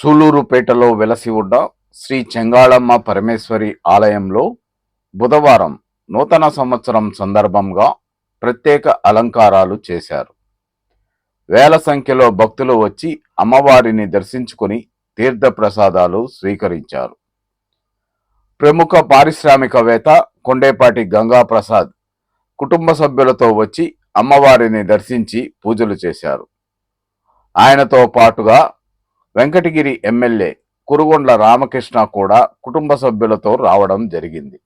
సూలూరుపేటలో వెలసి ఉన్న శ్రీ చెంగాళమ్మ పరమేశ్వరి ఆలయంలో బుధవారం నూతన సంవత్సరం సందర్భంగా ప్రత్యేక అలంకారాలు చేశారు. వేల సంఖ్యలో భక్తులు వచ్చి అమ్మవారిని దర్శించుకుని తీర్థ ప్రసాదాలు స్వీకరించారు. ప్రముఖ పారిశ్రామికవేత్త కొండేపాటి గంగా ప్రసాద్ కుటుంబ సభ్యులతో వచ్చి అమ్మవారిని దర్శించి పూజలు చేశారు. ఆయనతో పాటుగా వెంకటగిరి ఎమ్మెల్యే కురుగొండ్ల రామకృష్ణ కూడా కుటుంబ సభ్యులతో రావడం జరిగింది.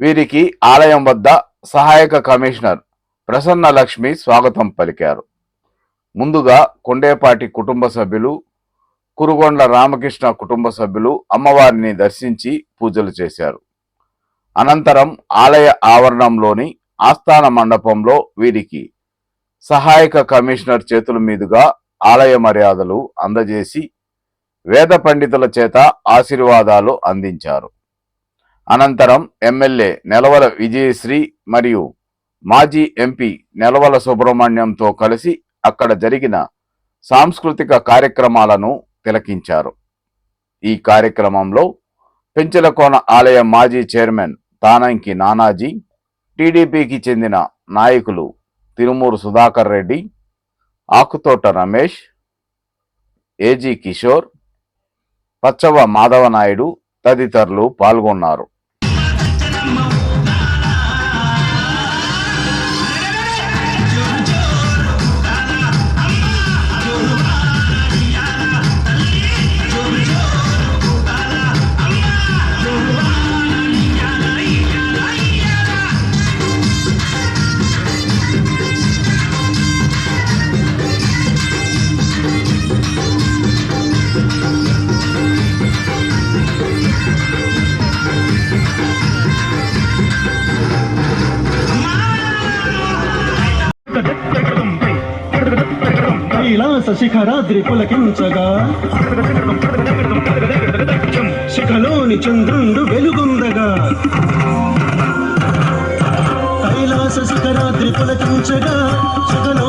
వీరికి ఆలయం వద్ద సహాయక కమిషనర్ ప్రసన్న లక్ష్మి స్వాగతం పలికారు. ముందుగా కొండేపాటి కుటుంబ సభ్యులు కురుగొండ్ల రామకృష్ణ కుటుంబ సభ్యులు అమ్మవారిని దర్శించి పూజలు చేశారు. అనంతరం ఆలయ ఆవరణంలోని ఆస్థాన మండపంలో వీరికి సహాయక కమిషనర్ చేతుల మీదుగా ఆలయ మర్యాదలు అందజేసి వేద పండితుల చేత ఆశీర్వాదాలు అందించారు. అనంతరం ఎమ్మెల్యే నెలవల విజయశ్రీ మరియు మాజీ ఎంపీ నెలవల సుబ్రహ్మణ్యంతో కలిసి అక్కడ జరిగిన సాంస్కృతిక కార్యక్రమాలను తిలకించారు. ఈ కార్యక్రమంలో పెంచలకోన ఆలయ మాజీ చైర్మన్ తానంకి నానాజీ టీడీపీకి చెందిన నాయకులు తిరుమూరు సుధాకర్ రెడ్డి ఆకుతోట రమేష్ ఏజీ కిషోర్ పచ్చవ మాధవ నాయుడు తదితరులు పాల్గొన్నారు. కైలాస శిఖరాద్రి శిఖలోని చంద్రుండు వెలుగుందగా కైలాస శిఖరాద్రి ఉంచగా శిఖలో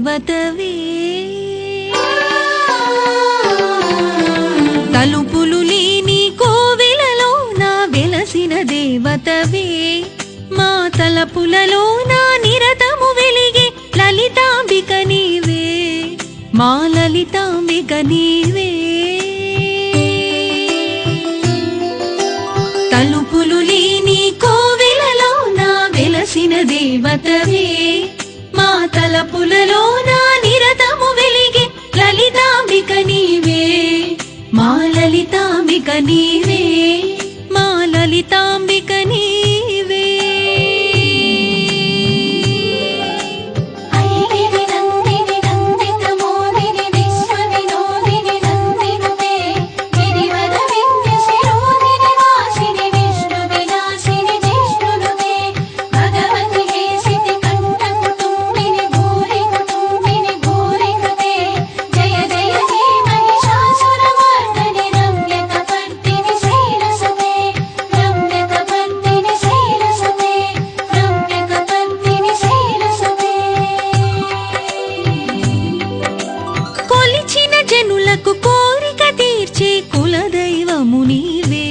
దేవతవే తలుపులు లేని కోవెలలో నా వెలసిన దేవతవే. మా తలపులలో నా నిరతము వెలిగే లలితాంబిక నీవే. మా లలితాంబిక నీవే. తలుపులు లేని కోవెలలో నా వెలసిన దేవతవే. తలపులలో నా నిరతము వెలిగి లలితాంబిక నీవే. మా లలితాంబిక నీవే. మా లలితాంబిక నీవే. జనులకు కోరిక తీర్చే కులదైవము నీవే.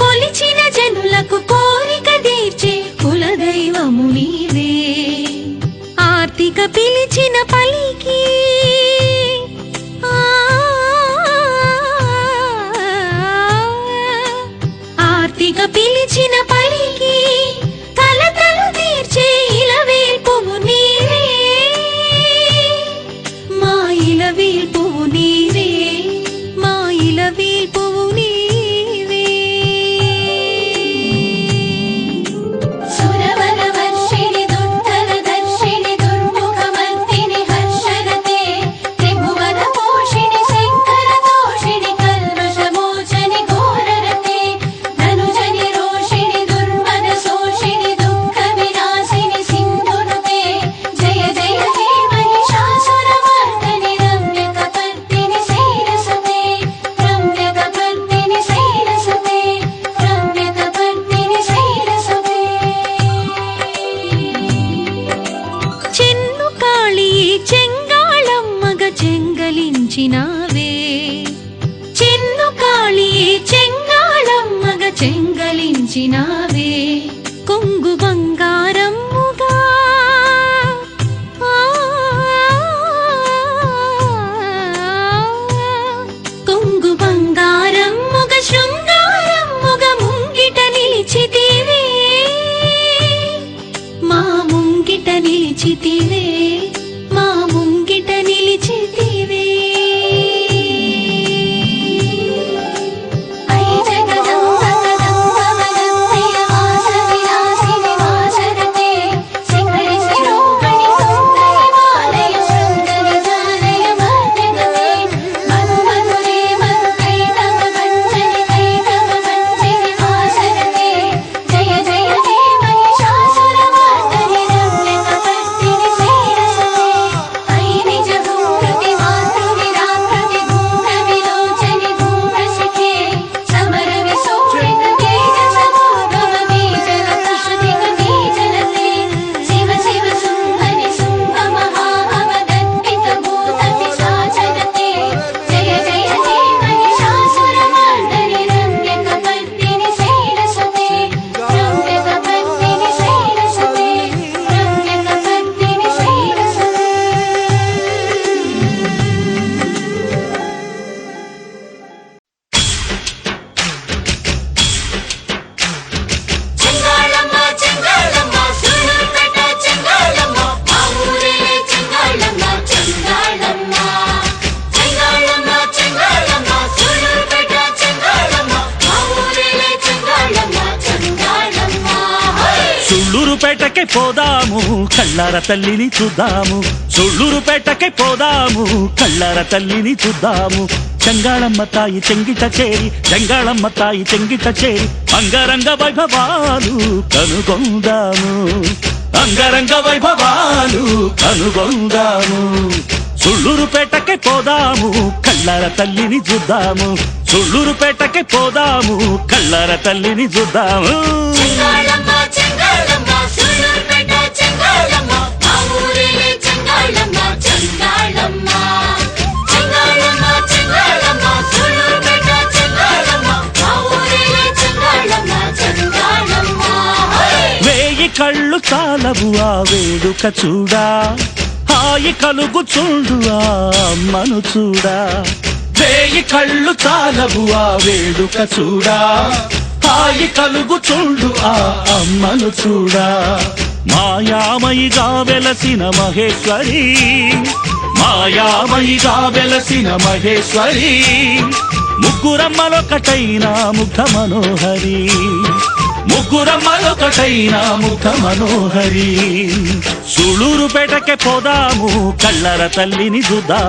కొలిచిన జనులకు కోరిక తీర్చే కులదైవము నీవే. ఆర్థిక పిలిచిన పలికి ఆర్తిక పిలిచిన పలికి పేటకే పోదాము కళ్ళార తల్లిని చూద్దాము. సుళ్ళూరుపేటకి పోదాము కళ్ళార తల్లిని చూద్దాము. చెంగాళమ్మ తాయి చెంగిట చేరి చెంగాళమ్మ తాయి చెంగిట చేరి అంగరంగ వైభవాలు కనుగొందాము. అంగరంగ వైభవాలు కనుగొందాము. సుళ్ళూరుపేటకి పోదాము కళ్ళార తల్లిని చూద్దాము. సుళ్ళూరుపేటకి పోదాము కళ్ళార తల్లిని చూద్దాము. తాళవు ఆ వేడుక చూడా? హాయి కలుగు చూడు ఆ అమ్మను చూడా? వేయి కళ్ళు తాళవు ఆ వేడుక చూడా? హాయి కలుగు చూడు ఆ అమ్మను చూడా? మాయామయిగా వెలసిన మహేశ్వరి మాయామయిగా వెలసిన మహేశ్వరి ముగ్గురమ్మలొకటైన ముఖ మనోహరి ముగ్గురమ్మలొకటైన ముఖ మనోహరి. సుళూరు పేటకే పోదాము కళ్ళర తల్లిని చూద్దాం